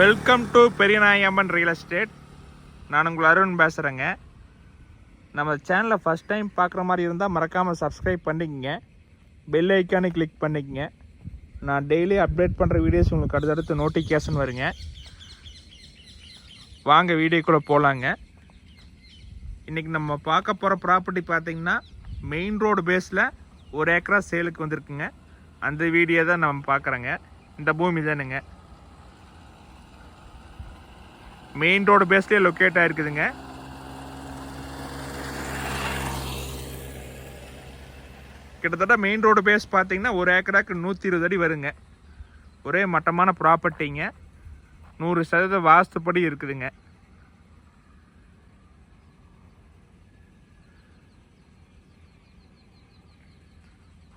Welcome to Periyanayamman real estate நான் உங்கள் அருண் பேசுகிறேங்க நம்ம சேனலை ஃபஸ்ட் டைம் பார்க்குற மாதிரி இருந்தால் மறக்காமல் சப்ஸ்கிரைப் பண்ணிக்கங்க. பெல் ஐக்கானே கிளிக் பண்ணிக்கங்க. நான் டெய்லி அப்டேட் பண்ணுற வீடியோஸ் உங்களுக்கு அடுத்தடுத்து நோட்டிஃபிகேஷன் வருங்க. வாங்க வீடியோக்குள்ளே போகலாங்க இன்றைக்கி நம்ம பார்க்க போகிற ப்ராப்பர்ட்டி பார்த்தீங்கன்னா மெயின் ரோடு பேஸில் ஒரு ஏக்கரா சேலுக்கு வந்திருக்குங்க. அந்த வீடியோ தான் நம்ம பார்க்குறேங்க. இந்த பூமி தானுங்க. மெயின் ரோடு பேஸ்லேயே லொக்கேட் ஆகிருக்குதுங்க கிட்டத்தட்ட மெயின் ரோடு பேஸ் பார்த்தீங்கன்னா ஒரு ஏக்கராக்கு நூற்றி இருபது அடி வருங்க. ஒரே மட்டமான ப்ராப்பர்ட்டிங்க நூறு சதவீத வாஸ்துப்படி இருக்குதுங்க.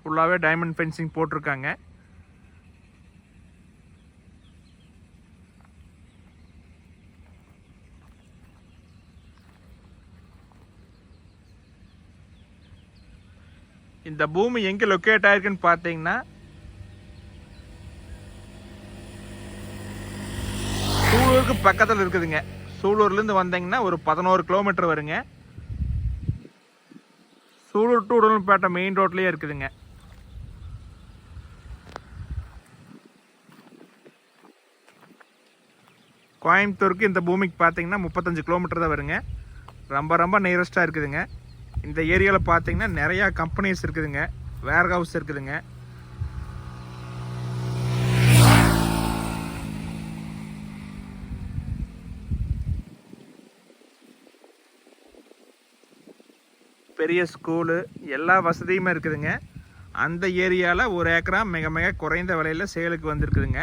ஃபுல்லாகவே டைமண்ட் ஃபென்சிங் போட்டிருக்காங்க. இந்த பூமி எங்கே லொக்கேட் ஆயிருக்குன்னு பார்த்தீங்கன்னா சூலூருக்கு பக்கத்தில் இருக்குதுங்க. சூலூர்லேருந்து வந்தீங்கன்னா ஒரு பதினோரு கிலோமீட்டர் வருங்க. சூலூர் டு உடல்பேட்டை மெயின் ரோட்லேயே இருக்குதுங்க. கோயம்புத்தூருக்கு இந்த பூமிக்கு பார்த்தீங்கன்னா முப்பத்தஞ்சு கிலோமீட்டர் தான் வருங்க. ரொம்ப ரொம்ப நியரஸ்ட்டாக இருக்குதுங்க. இந்த ஏரியாவில் பார்த்தீங்கன்னா நிறையா கம்பெனிஸ் இருக்குதுங்க. வேர் ஹவுஸ் இருக்குதுங்க. பெரிய ஸ்கூலு எல்லா வசதியுமே இருக்குதுங்க. அந்த ஏரியாவில் ஒரு ஏக்கரா மிக மிக குறைந்த விலையில் சேலுக்கு வந்திருக்குதுங்க.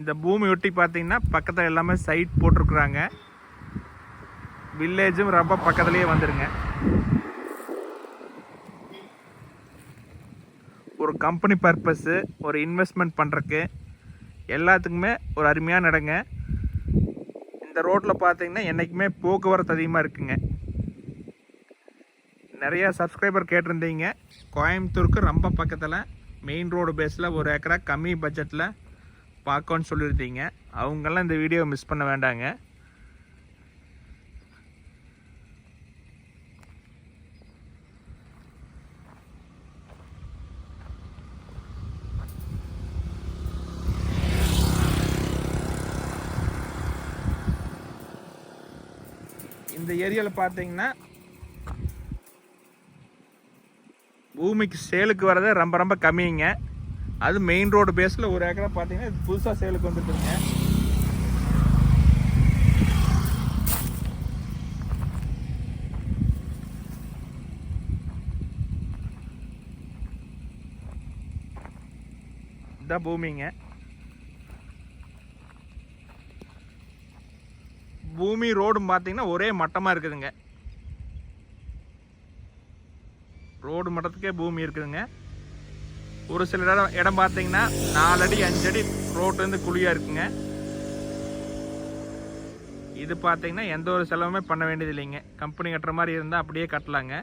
இந்த பூமி ஒட்டி பார்த்தீங்கன்னா பக்கத்தில் எல்லாமே சைட் போட்டிருக்குறாங்க. வில்லேஜும் ரொம்ப பக்கத்துலேயே வந்துடுங்க ஒரு கம்பெனி பர்பஸ்ஸு ஒரு இன்வெஸ்ட்மெண்ட் பண்ணுறக்கு எல்லாத்துக்குமே ஒரு அருமையான இடங்க இந்த ரோட்டில் பார்த்தீங்கன்னா என்றைக்குமே போக்குவரத்து அதிகமாக இருக்குங்க. நிறையா சப்ஸ்கிரைபர் கேட்டிருந்தீங்க. கோயம்புத்தூருக்கு ரொம்ப பக்கத்தில் மெயின் ரோடு பேஸில் ஒரு ஏக்கரா கம்மி பட்ஜெட்டில் பார்க்கணும்னு சொல்லியிருந்தீங்க அவங்கெல்லாம் இந்த வீடியோவை மிஸ் பண்ண வேண்டாங்க. இந்த ஏரியாவில் பார்த்தீங்கன்னா பூமிக்கு சேலுக்கு வரதே ரொம்ப ரொம்ப கம்மிங்க. அது மெயின் ரோடு பேஸில் ஒரு ஏக்கரா பார்த்தீங்கன்னா இது புதுசாக சேலுக்கு வந்துருக்குங்க இதான் பூமிங்க. பூமி ரோடும் பார்த்தீங்கன்னா ஒரே மட்டமாக இருக்குதுங்க. ரோடு மட்டத்துக்கே பூமி இருக்குதுங்க. ஒரு சில இடம் இடம் பார்த்தீங்கன்னா நாலடி அஞ்சடி ரோட்லேருந்து குழியாக இருக்குங்க. இது பார்த்தீங்கன்னா எந்த ஒரு செலவுமே பண்ண வேண்டியது இல்லைங்க. கம்பெனி கட்டுற மாதிரி இருந்தால் அப்படியே கட்டலாங்க.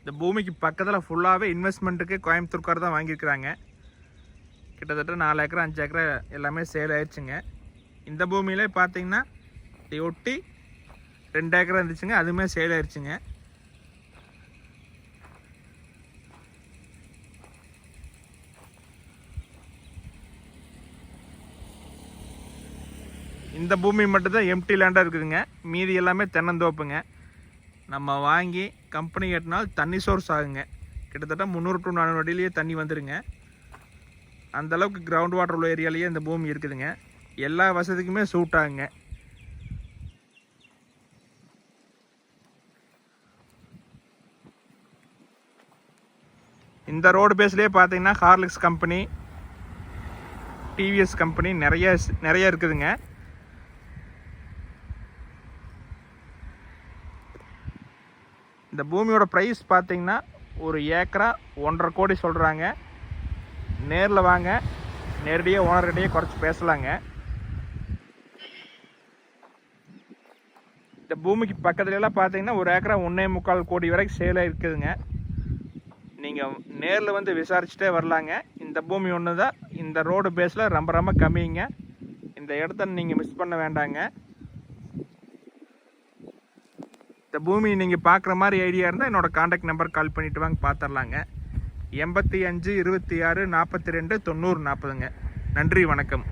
இந்த பூமிக்கு பக்கத்தில் ஃபுல்லாகவே இன்வெஸ்ட்மெண்ட்டுக்கு கோயம்புத்தூர்கார் தான் வாங்கியிருக்கிறாங்க. கிட்டத்தட்ட நாலு ஏக்கரை அஞ்சு ஏக்கரை எல்லாமே சேல் ஆயிடுச்சுங்க. இந்த பூமியிலே பார்த்தீங்கன்னா இதை ஒட்டி ரெண்டு ஏக்கர் இருந்துச்சுங்க அதுவுமே சேல் ஆயிடுச்சுங்க இந்த பூமி மட்டும்தான் எம்டி லேண்டாக இருக்குதுங்க. மீதி எல்லாமே தென்னந்தோப்புங்க. நம்ம வாங்கி கம்பெனி கட்டினால் தண்ணி சோர்ஸ் ஆகுங்க. கிட்டத்தட்ட முந்நூறு டு நானூறு அடியிலேயே தண்ணி வந்துடுங்க அந்தளவுக்கு கிரவுண்ட் வாட்டர் உள்ள ஏரியாலேயே இந்த பூமி இருக்குதுங்க. எல்லா வசதிக்குமே சூட் ஆகுங்க. இந்த ரோடு பேஸ்லேயே பார்த்தீங்கன்னா ஹார்லிக்ஸ் கம்பெனி டிவிஎஸ் கம்பெனி நிறைய நிறைய இருக்குதுங்க. இந்த பூமியோட ப்ரைஸ் பார்த்தீங்கன்னா ஒரு ஏக்கரா ஒன்றரை கோடி சொல்கிறாங்க நேரில் வாங்க நேரடியாக ஓனர்கிட்டயே குறைச்சி பேசலாங்க. இந்த பூமிக்கு பக்கத்துலலாம் பார்த்தீங்கன்னா ஒரு ஏக்கரா ஒன்றே முக்கால் கோடி வரைக்கும் சேலாக இருக்குதுங்க நீங்கள் நேரில் வந்து விசாரிச்சுட்டே வரலாங்க. இந்த பூமி ஒன்று தான் இந்த ரோடு பேஸில் ரொம்ப ரொம்ப கம்மிங்க. இந்த இடத்த நீங்கள் மிஸ் பண்ண வேண்டாங்க. இந்த பூமி நீங்கள் பார்க்குற மாதிரி ஐடியா இருந்தால் என்னோடய காண்டாக்ட் நம்பர் கால் பண்ணிவிட்டு வாங்க பார்த்துடலாங்க எண்பத்தி அஞ்சு இருபத்தி ஆறு நாற்பத்தி ரெண்டு தொண்ணூறு நாற்பதுங்க. நன்றி வணக்கம்.